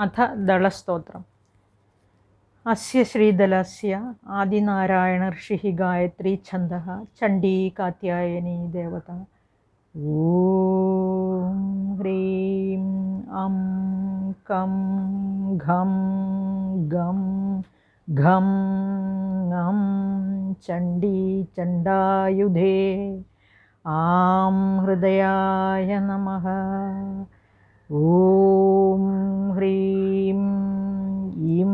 अथ दलस्तोत्रम्। अस्य श्रीदलस्य आदिनारायणऋषिः गायत्री छन्दः चण्डी कात्यायनी देवता। ॐ ह्रीं अं कं घं गं घं ङं चण्डी चण्डायुधे। आं हृदयाय नमः। ॐ ह्रीं इं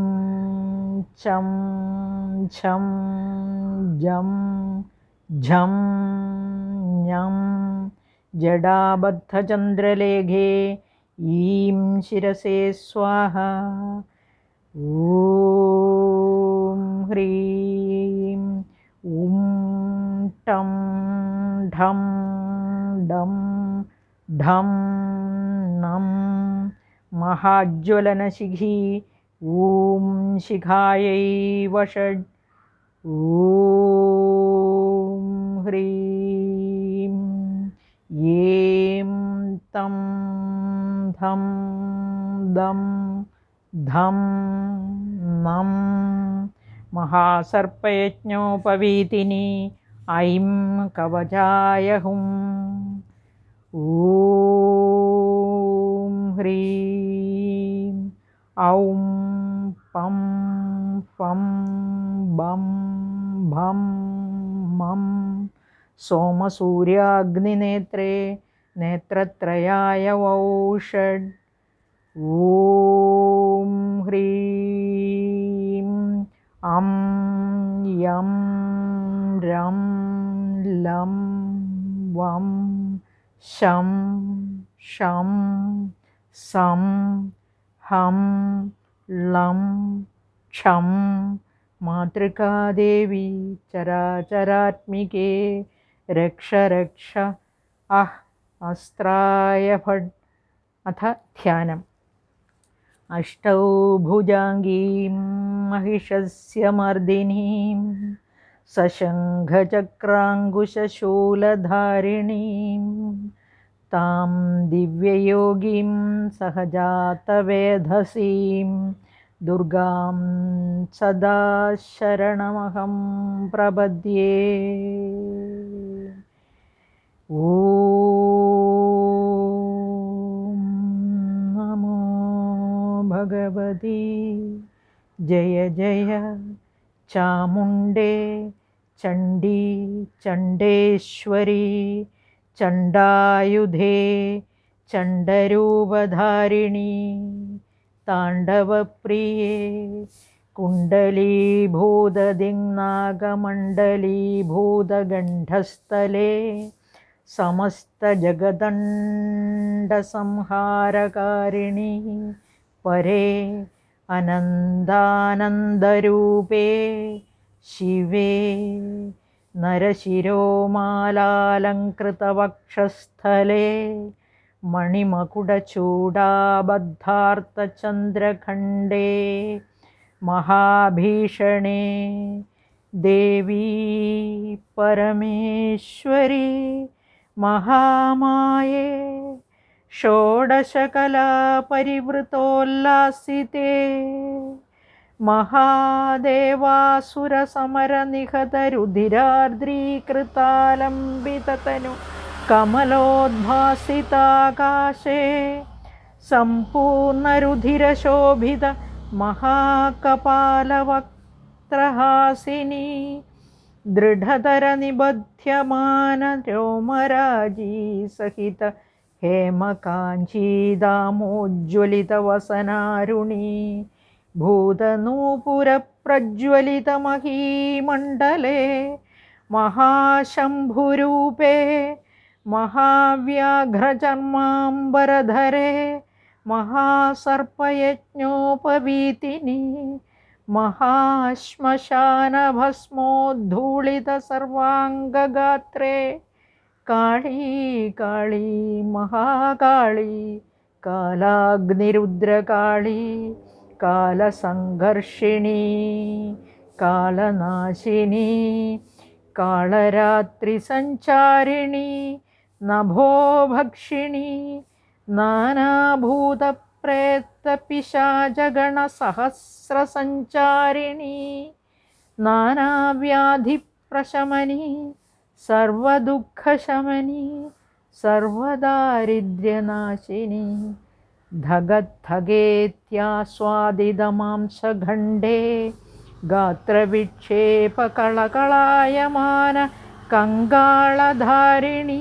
चं छं जं झं ञं जडाबद्धचन्द्रलेघे ईं शिरसे स्वाहा। ॐ ह्रीं ॐ टं ढं डं ढं महाज्वलनशिखी ॐ शिखायै वषड्। ॐ ह्रीं। यें तं धं दं धं नं महासर्पयज्ञोपवीतिनि ऐं कवचाय हुं ॐ ह्रीं। औं पं फं बं भं मं सोमसूर्याग्निनेत्रे नेत्रत्रयाय वौषड् ॐ ह्रीं अं यं रं लं वं शं शं सं हं लं क्षं मातृकादेवी, चराचरात्मिके, रक्ष रक्ष अः अस्त्राय फट् अथ ध्यानम्। अष्टौ भुजाङ्गीं, महिषस्य मर्दिनीं, सशङ्खचक्राङ्कुशशूलधारिणीं। तां दिव्ययोगीं सहजातवेधसीं दुर्गां सदा शरणमहं प्रपद्ये ॐ नमो भगवती जय जय चामुण्डे चण्डी चण्डेश्वरी चण्डायुधे चण्डरूपधारिणी ताण्डवप्रिये कुण्डलीभूतदिङ्नागमण्डलीभूतगण्ढस्थले समस्तजगदण्डसंहारकारिणि परे अनन्दानन्दरूपे शिवे नरशिरोमालालङ्कृतवक्षस्थले मणिमकुटचूडाबद्धार्तचन्द्रखण्डे महाभीषणे देवी परमेश्वरी महामाये षोडशकलापरिवृतोल्लासिते महादेवासुरसमरनिहतरुधिरार्द्रीकृतालम्बिततनु कमलोद्भासिताकाशे सम्पूर्णरुधिरशोभित महाकपालवक्त्रहासिनी दृढतरनिबध्यमानरोमराजी सहित हेमकाञ्चीदामोज्ज्वलितवसनारुणी भूतनूपुरप्रज्वलितमहीमण्डले महाशम्भुरूपे महाव्याघ्रचर्माम्बरधरे महासर्पयज्ञोपवीतिनि महाश्मशानभस्मोद्धूलितसर्वाङ्गगात्रे काळी काळी महाकाळी कालाग्निरुद्रकाळी കാലസംഘർഷിണി കാലനാശിനി കാളരാത്രി സഞ്ചാരിണി നഭോഭക്ഷിണി നാനാഭൂതപ്രേത്തപിശാചഗണസഹസ്രസഞ്ചാരിണി നാനാവ്യാധിപ്രശമനി സർവദുഃഖശമനി സർവദാരിദ്ര്യനാശിനി. धगद्धगेत्यास्वादितमांसखण्डे गात्रविक्षेपकळकळायमान कङ्गाळधारिणी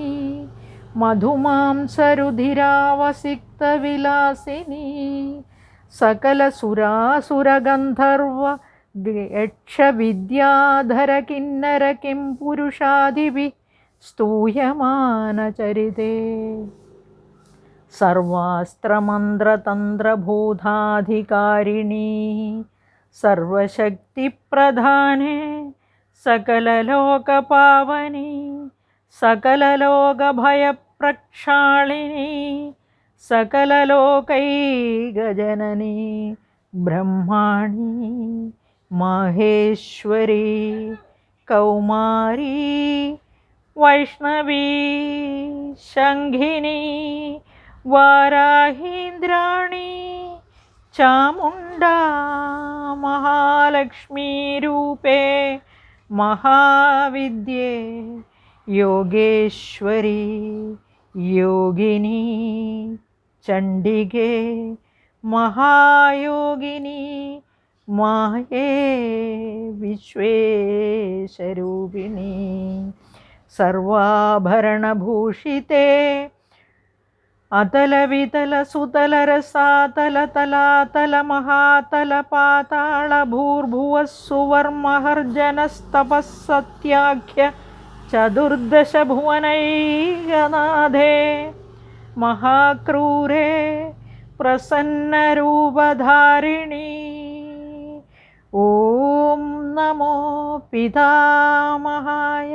मधुमांसरुधिरावसिक्तविलासिनी सकलसुरासुरगन्धर्व यक्षविद्याधर किं पुरुषादिभिः स्तूयमानचरिते सर्वास्त्रमन्त्रतन्त्रभूताधिकारिणी सर्वशक्तिप्रधाने सकललोकपावनी सकललोकभयप्रक्षालिनी सकललोकैकजननी ब्रह्माणी माहेश्वरी कौमारी वैष्णवी शङ्घिनी वाराहीन्द्राणी चामुण्डा महालक्ष्मीरूपे महाविद्ये योगेश्वरी योगिनी चण्डिके महायोगिनी माये विश्वेशरूपिणी सर्वाभरणभूषिते अतल वितल सुतल रसातल तलातल महातल पाताळ भूर्भुवस्सुवर्महर्जनस्तपः सत्याख्य चतुर्दशभुवनैकनाधे महाक्रूरे प्रसन्नरूपधारिणी। ॐ नमो पितामहाय।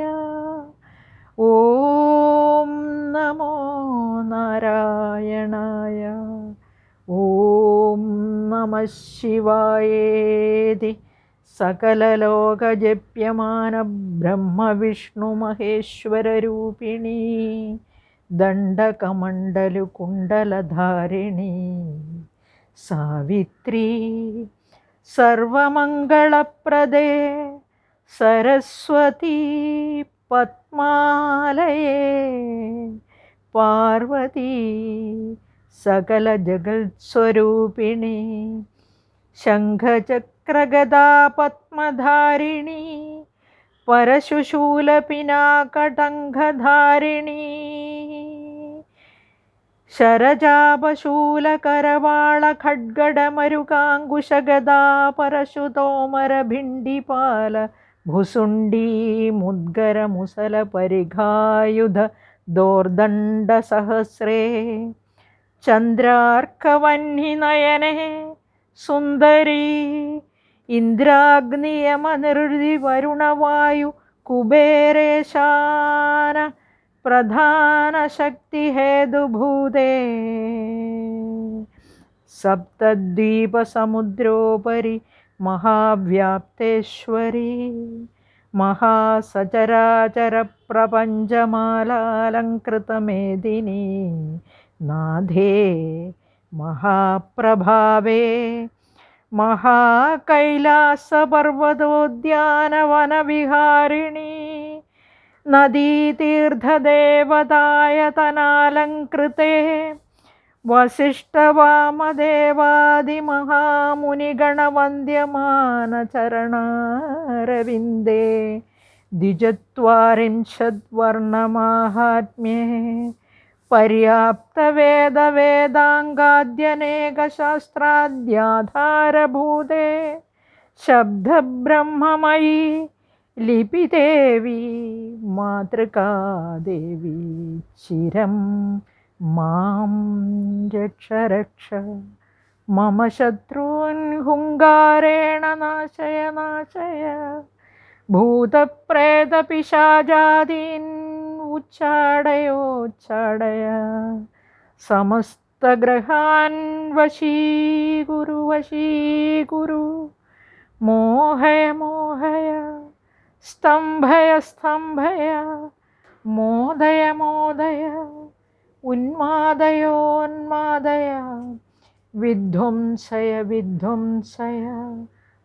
ॐ നമ ശിവായേതി സകലലോകജപ്യമാന ബ്രഹ്മവിഷ്ണുമഹേശ്വരരൂപിണി ദണ്ഡകമണ്ഡലുകുണ്ടലധാരിണി സാവിത്രി സർവമംഗളപ്രദേ സരസ്വതി പത്മാലയേ പാർവതി पार्वती सकलजगत्स्वरूपिणी शङ्खचक्रगदा पद्मधारिणी परशुशूलपिनाकटङ्घधारिणी शरजापशूलकरवाळखड्गडमरुकाङ्कुशगदा परशुतोमरभिण्डिपाल भुसुण्डी मुद्गरमुसलपरिघायुध दोर्दण्डसहस्रे चन्द्रार्कवह्निनयने सुन्दरी इन्द्राग्नियमनिर्दिवरुणवायु कुबेरेशान प्रधानशक्तिहेतुभूते सप्तद्वीपसमुद्रोपरि महाव्याप्तेश्वरी महासचराचरप्रपञ्चमालालङ्कृतमेदिनी नाधे महाप्रभावे महाकैलासपर्वतोद्यानवनविहारिणी नदीतीर्थदेवतायतनालङ्कृते वसिष्ठवामदेवादिमहामुनिगणवन्द्यमानचरणारविन्दे द्विचत्वारिंशद्वर्णमाहात्म्ये पर्याप्तवेदवेदाङ्गाद्यनेकशास्त्राद्याधारभूते शब्दब्रह्ममयी लिपिदेवी मातृका देवी चिरं माँ रक्ष रक्ष मम शत्रून् हुङ्गारेण नाशय नाशय। भूतप्रेतपिशाजादीन् उच्चाडयोच्चाडय समस्तग्रहान् वशीकुरु वशीकुरु मोहय मोहय। स्तम्भय स्तम्भय। मोदय मोदय। उन्मादयोन्मादय विध्वंसय विध्वंसय।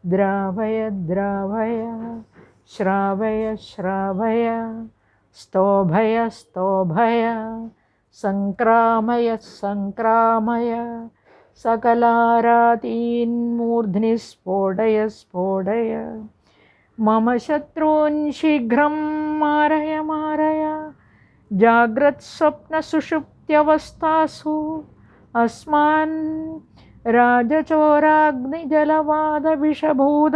द्रावय द्रावय। श्रावय श्रावय। स्तोभय स्तोभय सङ्क्रामय सङ्क्रामय सकलारातीन्मूर्ध्नि स्फोटय स्फोटय। मम शत्रून् शीघ्रं मारय मारय। जाग्रत्स्वप्नसुषुप्त्यवस्थासु अस्मान् राजचोराग्निजलवादविषभूत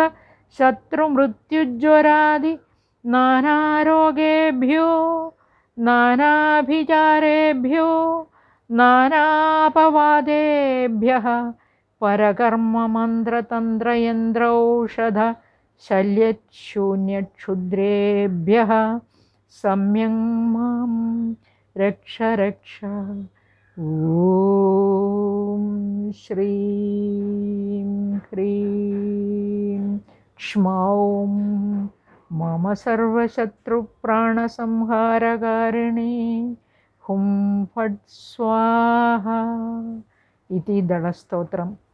നാനാരോഗേഭ്യോ നാനാഭിചാരേഭ്യോ നാനാപവാദേഭ്യ പരകർമ്മമന്ത്രതന്ത്രയന്ത്രൗഷധ ശല്യശൂന്യക്ഷുദ്രേഭ്യ സമ്യം മാം രക്ഷ രക്ഷ. ഓം ശ്രീം ഹ്രീം ക്ഷ്മൗം മമ സർവശത്രുപ്രാണസംഹാരകാരിണി. ഹും ഫഡ് സ്വാഹ ഇതി ദളസ്തോത്രം.